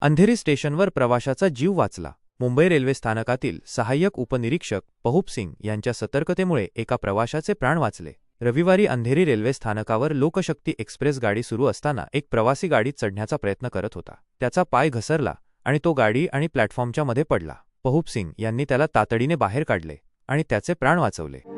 अंधेरी स्टेशनवर प्रवाशाचा जीव वाचला. मुंबई रेल्वे स्थानकातील सहाय्यक उपनिरीक्षक पहुप सिंग यांच्या सतर्कतेमुळे एका प्रवाशाचे प्राण वाचले. रविवारी अंधेरी रेल्वे स्थानकावर लोकशक्ती एक्सप्रेस गाडी सुरू असताना एक प्रवासी गाडीत चढण्याचा प्रयत्न करत होता. त्याचा पाय घसरला आणि तो गाडी आणि प्लॅटफॉर्मच्या मध्ये पडला. पहुप सिंग यांनी त्याला तातडीने बाहेर काढले आणि त्याचे प्राण वाचवले.